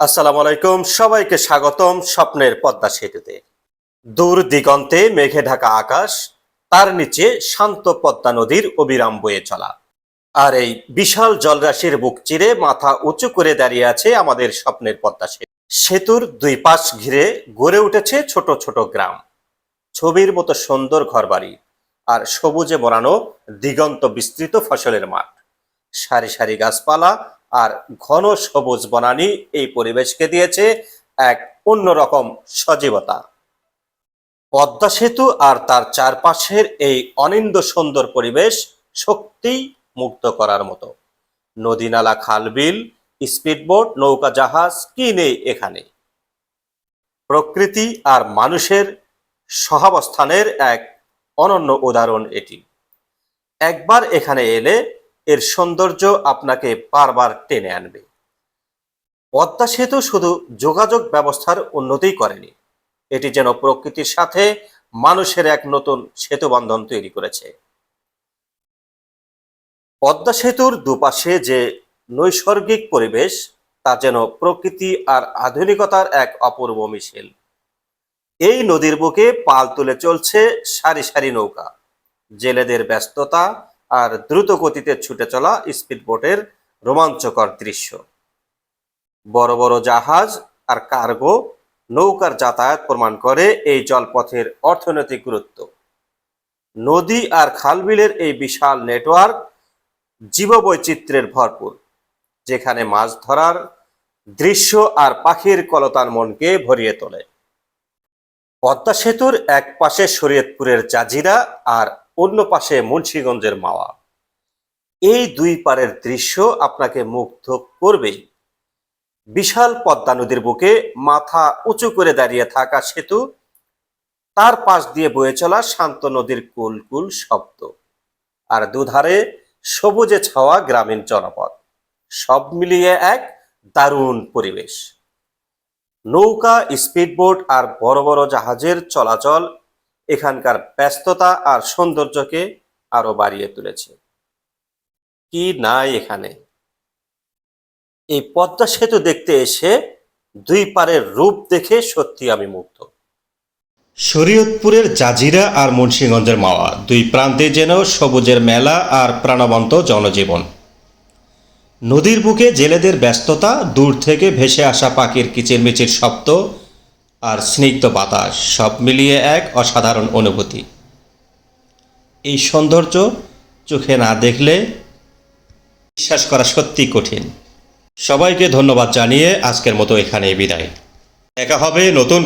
আসসালামু আলাইকুম, সবাইকে স্বাগতম স্বপ্নের পদ্মা সেতুতে। দূর দিগন্তে মেঘে ঢাকা আকাশ, তার নিচে শান্ত পদ্মা নদীর অবিরাম বয়ে চলা। আর এই বিশাল জলরাশির বুক চিরে মাথা উঁচু করে দাঁড়িয়ে আছে আমাদের স্বপ্নের পদ্মা সেতু। সেতুর দুই পাশ ঘিরে গড়ে উঠেছে ছোট ছোট গ্রাম। ছবির মতো সুন্দর ঘরবাড়ি আর সবুজে মোড়ানো দিগন্ত বিস্তৃত ফসলের মাঠ। সারি সারি গাছপালা আর ঘন সবুজ বনানী এই পরিবেশকে দিয়েছে এক অন্যরকম সজীবতা। পদ্মা সেতু আর তার চারপাশের এই অনিন্দ সুন্দর পরিবেশ সত্যি মুক্ত করার মতো। নদী নালা খালবিল, স্পিডবোট, নৌকা জাহাজ কি নেই এখানে? প্রকৃতি আর মানুষের সহাবস্থানের এক অনন্য উদাহরণ এটি। একবার এখানে এলে এর সৌন্দর্য আপনাকে বারবার টেনে আনবে। পদ্মা সেতু শুধু যোগাযোগ ব্যবস্থার উন্নতি করেনি, এটি যেন প্রকৃতির সাথে মানুষের এক নতুন সেতু বন্ধন তৈরি করেছে। পদ্মা সেতুর দুপাশে যে নৈসর্গিক পরিবেশ, তা যেন প্রকৃতি আর আধুনিকতার এক অপূর্ব মিশেল এই নদীর বুকে পাল তুলে চলছে সারি সারি নৌকা। জেলেদের ব্যস্ততা আর দ্রুত গতিতে ছুটে চলা স্পিডবোটের রোমাঞ্চকর দৃশ্য। বড় বড় জাহাজ আর কার্গো নৌকার যাতায়াত প্রমাণ করে এই জলপথের অর্থনৈতিক গুরুত্ব। নদী আর খালবিলের এই বিশাল নেটওয়ার্ক জীববৈচিত্র্যের ভরপুর, যেখানে মাছ ধরার দৃশ্য আর পাখির কলতার মনকে ভরিয়ে তোলে। পদ্মা সেতুর এক পাশে শরীয়তপুরের জাজিরা আর অন্য পাশে মুন্সীগঞ্জের মাওয়া। এই দুই পারের দৃশ্য আপনাকে মুগ্ধ করবেই বিশাল পদ্মা নদীর বুকে মাথা উঁচু করে দাঁড়িয়ে থাকা সেতু, তার পাশ দিয়ে বয়ে চলা শান্ত নদীর কুল কুল শব্দ, আর দুধারে সবুজে ছাওয়া গ্রামীণ জনপদ, সব মিলিয়ে এক দারুণ পরিবেশ। নৌকা, স্পিডবোট আর বড় বড় জাহাজের চলাচল এখানকার ব্যস্ততা আর সৌন্দর্যকে আরও বাড়িয়ে তুলেছে। কি নাই এখানে? এই পদ্মা সেতু দেখতে এসে দুই পারের রূপ দেখে সত্যি আমি মুগ্ধ। শরীয়তপুরের জাজিরা আর মুন্সীগঞ্জের মাওয়া দুই প্রান্তে যেন সবুজের মেলা আর প্রাণবন্ত জনজীবন। নদীর বুকে জেলেদের ব্যস্ততা দূর থেকে ভেসে আসা পাখির কিচিরমিচির শব্দ আর স্নিগ্ধ বাতাস সব মিলিয়ে এক অসাধারণ অনুভূতি। এই সৌন্দর্য চোখে না দেখলে বিশ্বাস করা সত্যি কঠিন। সবাইকে ধন্যবাদ জানিয়ে আজকের মতো এখানে বিদায়। একা হবে নতুন